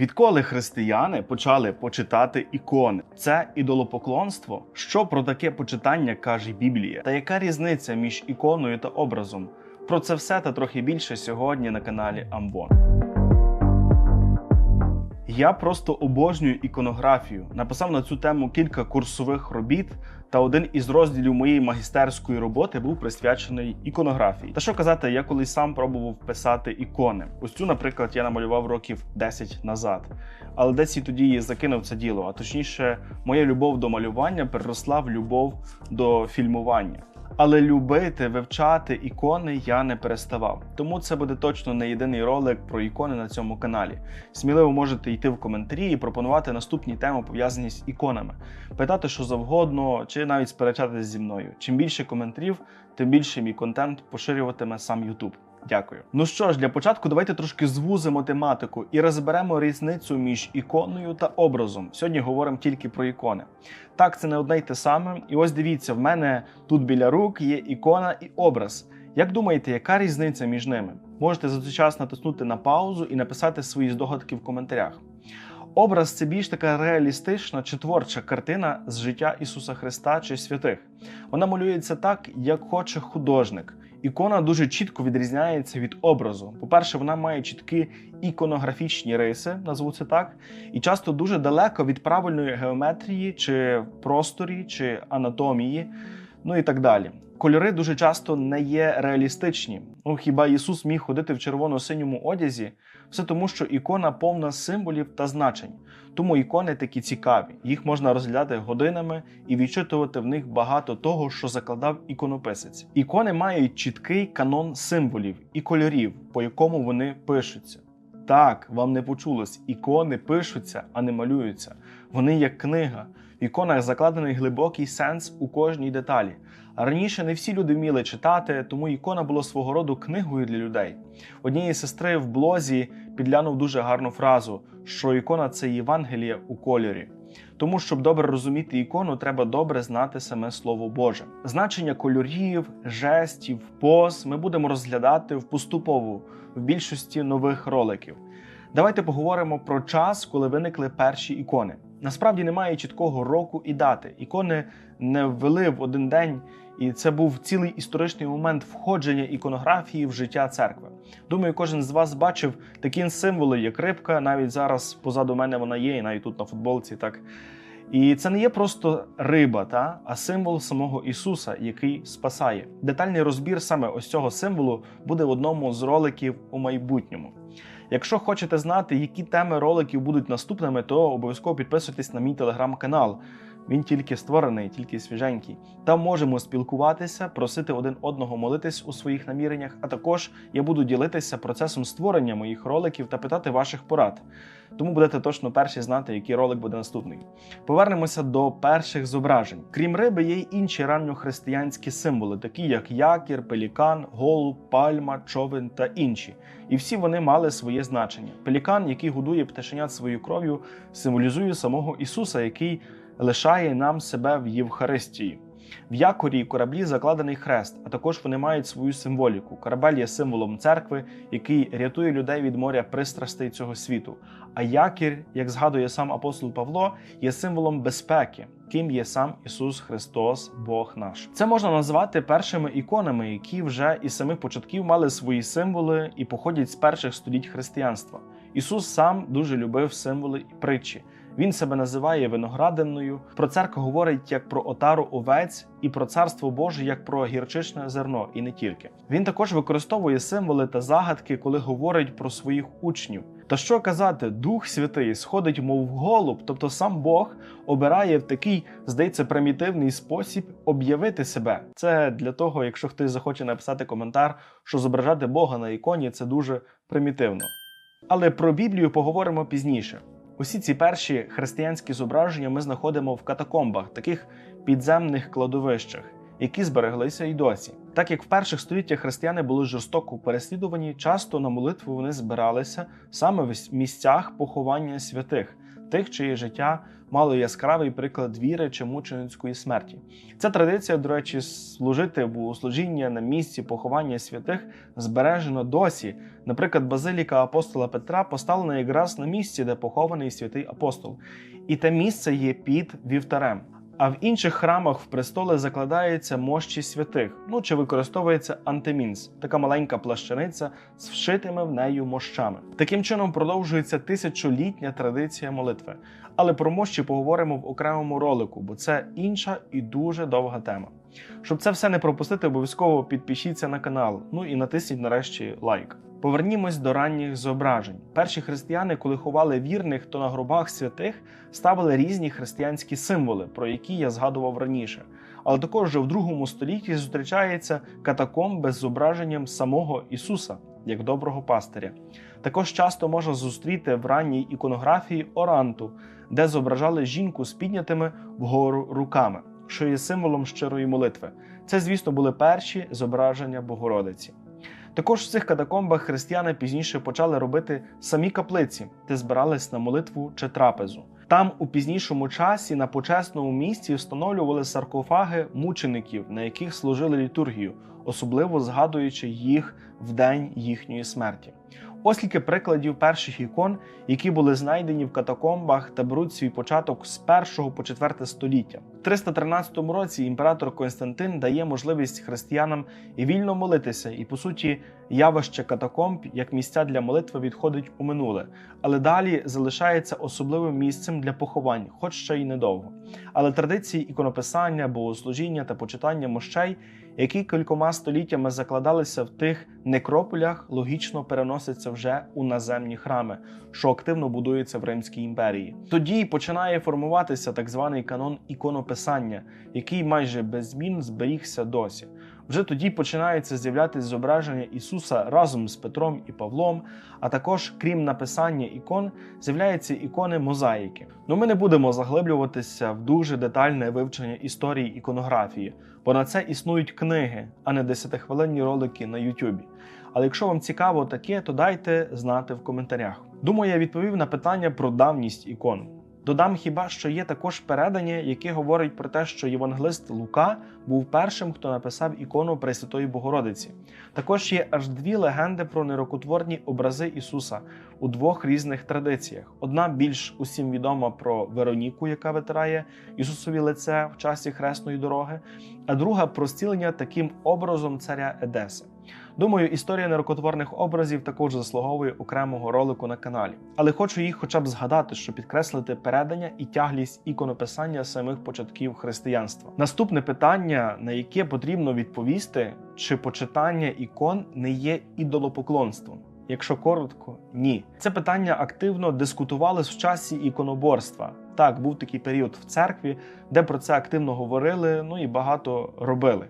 Відколи християни почали почитати ікони, це ідолопоклонство. Що про таке почитання каже Біблія? Та яка різниця між іконою та образом? Про це все та трохи більше сьогодні на каналі Амбон. Я просто обожнюю іконографію. Написав на цю тему кілька курсових робіт, та один із розділів моєї магістерської роботи був присвячений іконографії. Та що казати, я колись сам пробував писати ікони. Ось цю, наприклад, я намалював років 10 назад. Але десь і тоді закинув це діло. А точніше, моя любов до малювання переросла в любов до фільмування. Але любити, вивчати ікони я не переставав. Тому це буде точно не єдиний ролик про ікони на цьому каналі. Сміливо можете йти в коментарі і пропонувати наступні теми пов'язані з іконами, питати що завгодно, чи навіть сперечатися зі мною. Чим більше коментарів, тим більше мій контент поширюватиме сам YouTube. Дякую. Ну що ж, для початку давайте трошки звузимо тематику і розберемо різницю між іконою та образом. Сьогодні говоримо тільки про ікони. Так, це не одне й те саме. І ось дивіться, в мене тут біля рук є ікона і образ. Як думаєте, яка різниця між ними? Можете за цей час натиснути на паузу і написати свої здогадки в коментарях. Образ це більш така реалістична чи творча картина з життя Ісуса Христа чи святих. Вона малюється так, як хоче художник. Ікона дуже чітко відрізняється від образу. По-перше, вона має чіткі іконографічні риси, назву це так, і часто дуже далеко від правильної геометрії, чи просторі, чи анатомії, ну і так далі. Кольори дуже часто не є реалістичні. Ну хіба Ісус міг ходити в червоно-синьому одязі? Все тому, що ікона повна символів та значень. Тому ікони такі цікаві. Їх можна розглядати годинами і відчитувати в них багато того, що закладав іконописець. Ікони мають чіткий канон символів і кольорів, по якому вони пишуться. Так, вам не почулось, ікони пишуться, а не малюються. Вони як книга. В іконах закладений глибокий сенс у кожній деталі. Раніше не всі люди вміли читати, тому ікона була свого роду книгою для людей. Однієї сестри в блозі підглянув дуже гарну фразу, що ікона це Євангеліє у кольорі. Тому, щоб добре розуміти ікону, треба добре знати саме Слово Боже. Значення кольорів, жестів, поз ми будемо розглядати в поступову в більшості нових роликів. Давайте поговоримо про час, коли виникли перші ікони. Насправді немає чіткого року і дати. Ікони не ввели в один день, і це був цілий історичний момент входження іконографії в життя церкви. Думаю, кожен з вас бачив такі символи, як рибка. Навіть зараз позаду мене вона є, і навіть тут на футболці. Так і це не є просто риба, та а символ самого Ісуса, який спасає. Детальний розбір саме ось цього символу буде в одному з роликів у майбутньому. Якщо хочете знати, які теми роликів будуть наступними, то обов'язково підписуйтесь на мій телеграм-канал. Він тільки створений, тільки свіженький. Там можемо спілкуватися, просити один одного молитись у своїх наміреннях. А також я буду ділитися процесом створення моїх роликів та питати ваших порад. Тому будете точно перші знати, який ролик буде наступний. Повернемося до перших зображень. Крім риби, є й інші ранньохристиянські символи, такі як якір, пелікан, голуб, пальма, човен та інші. І всі вони мали своє значення. Пелікан, який годує пташенят своєю кров'ю, символізує самого Ісуса, який лишає нам себе в Євхаристії. В якорі і кораблі закладений хрест, а також вони мають свою символіку. Корабель є символом церкви, який рятує людей від моря пристрастей цього світу. А якір, як згадує сам апостол Павло, є символом безпеки, ким є сам Ісус Христос, Бог наш. Це можна назвати першими іконами, які вже із самих початків мали свої символи і походять з перших століть християнства. Ісус сам дуже любив символи і притчі. Він себе називає виноградиною. Про церкву говорить як про отару овець і про царство Боже як про гірчичне зерно, і не тільки. Він також використовує символи та загадки, коли говорить про своїх учнів. Та що казати, Дух Святий сходить, мов голуб, тобто сам Бог обирає в такий, здається, примітивний спосіб об'явити себе. Це для того, якщо хтось захоче написати коментар, що зображати Бога на іконі це дуже примітивно. Але про Біблію поговоримо пізніше. Усі ці перші християнські зображення ми знаходимо в катакомбах, таких підземних кладовищах, які збереглися й досі. Так як в перших століттях християни були жорстоко переслідувані, часто на молитву вони збиралися саме в місцях поховання святих. тих, чиє життя мало яскравий приклад віри чи мученицької смерті. Ця традиція, до речі, служити богослужіння на місці поховання святих збережено досі. Наприклад, базиліка апостола Петра поставлена якраз на місці, де похований святий апостол, і те місце є під вівтарем. А в інших храмах в престоли закладаються мощі святих, ну чи використовується антимінс, така маленька плащаниця з вшитими в нею мощами. Таким чином продовжується тисячолітня традиція молитви. Але про мощі поговоримо в окремому ролику, бо це інша і дуже довга тема. Щоб це все не пропустити, обов'язково підпишіться на канал. Ну і натисніть нарешті лайк. Повернімось до ранніх зображень. Перші християни, коли ховали вірних, то на гробах святих ставили різні християнські символи, про які я згадував раніше. Але також вже в другому столітті зустрічається катакомби з зображенням самого Ісуса як доброго пастиря. Також часто можна зустріти в ранній іконографії оранту, де зображали жінку з піднятими вгору руками, що є символом щирої молитви. Це, звісно, були перші зображення Богородиці. Також в цих катакомбах християни пізніше почали робити самі каплиці, де збирались на молитву чи трапезу. Там у пізнішому часі на почесному місці встановлювали саркофаги мучеників, на яких служили літургію, особливо згадуючи їх в день їхньої смерті. Ось кілька прикладів перших ікон, які були знайдені в катакомбах та беруть свій початок з 1 по 4 століття. В 313 році імператор Константин дає можливість християнам і вільно молитися, і по суті, явище катакомб як місця для молитви відходить у минуле, але далі залишається особливим місцем для поховань, хоч ще й недовго. Але традиції іконописання, богослужіння та почитання мощей, які кількома століттями закладалися в тих некрополях, логічно переносяться вже у наземні храми, що активно будуються в Римській імперії. Тоді починає формуватися так званий канон іконописання, який майже без змін зберігся досі. Вже тоді починається з'являтися зображення Ісуса разом з Петром і Павлом, а також, крім написання ікон, з'являються ікони мозаїки. Ну ми не будемо заглиблюватися в дуже детальне вивчення історії іконографії, бо на це існують книги, а не десятихвилинні ролики на Ютубі. Але якщо вам цікаво таке, то дайте знати в коментарях. Думаю, я відповів на питання про давність ікон. Додам хіба що є також передання, яке говорить про те, що євангелист Лука був першим, хто написав ікону Пресвятої Богородиці. Також є аж дві легенди про нерокотворні образи Ісуса у двох різних традиціях. Одна більш усім відома про Вероніку, яка витирає Ісусові лице в часі хресної дороги, а друга про зцілення таким образом царя Едеси. Думаю, історія нерокотворних образів також заслуговує окремого ролику на каналі, але хочу їх хоча б згадати, щоб підкреслити передання і тяглість іконописання самих початків християнства. Наступне питання, на яке потрібно відповісти, чи почитання ікон не є ідолопоклонством. Якщо коротко, ні. Це питання активно дискутувалось в часі іконоборства. Так, був такий період в церкві, де про це активно говорили, ну і багато робили.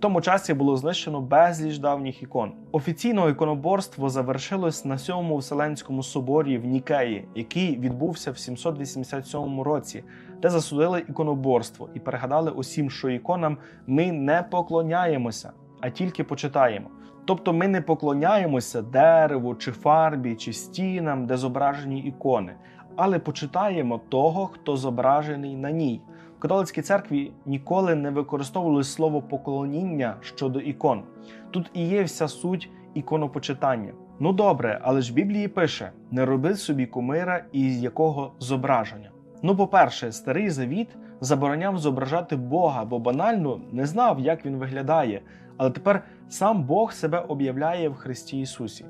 Тому часі було знищено безліч давніх ікон. Офіційно іконоборство завершилось на сьомому Вселенському соборі в Нікеї, який відбувся в 787 році, де засудили іконоборство і перегадали усім, що іконам ми не поклоняємося, а тільки почитаємо. Тобто ми не поклоняємося дереву, чи фарбі, чи стінам, де зображені ікони, але почитаємо того, хто зображений на ній. В католицькій церкві ніколи не використовували слово поклоніння щодо ікон. Тут і є вся суть іконопочитання. Ну добре, але ж в Біблії пише: не роби собі кумира із якого зображення. Ну, по-перше, старий завіт забороняв зображати Бога, бо банально не знав, як він виглядає. Але тепер сам Бог себе об'являє в Христі Ісусі.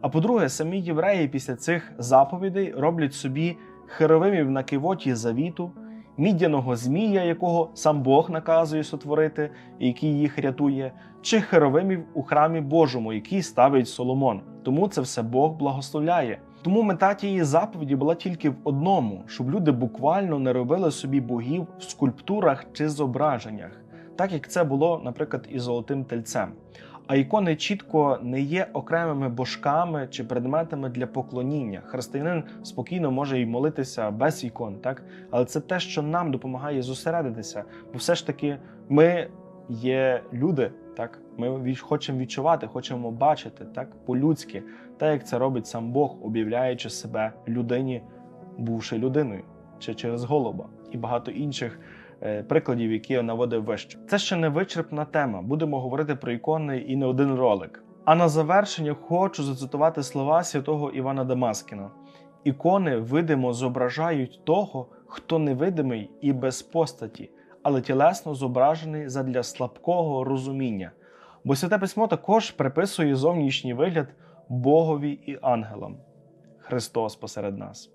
А по-друге, самі євреї після цих заповідей роблять собі херовимів на кивоті завіту, мідяного змія, якого сам Бог наказує сотворити, який їх рятує, чи херовимів у храмі Божому, який ставить Соломон. Тому це все Бог благословляє. Тому мета тієї заповіді була тільки в одному, щоб люди буквально не робили собі богів в скульптурах чи зображеннях, так як це було, наприклад, із золотим тельцем. А ікони чітко не є окремими божками чи предметами для поклоніння. Християнин спокійно може й молитися без ікон, так але це те, що нам допомагає зосередитися, бо все ж таки ми є люди. Так, ми хочемо відчувати, хочемо бачити так по-людськи, так як це робить сам Бог, об'являючи себе людині бувши людиною, чи через голуба, і багато інших прикладів, які я наводив вище. Це ще не вичерпна тема. Будемо говорити про ікони і не один ролик. А на завершення хочу зацитувати слова святого Івана Дамаскіна: ікони видимо зображають того, хто невидимий і без постаті, але тілесно зображений задля слабкого розуміння. Бо святе письмо також приписує зовнішній вигляд Богові і ангелам. Христос посеред нас.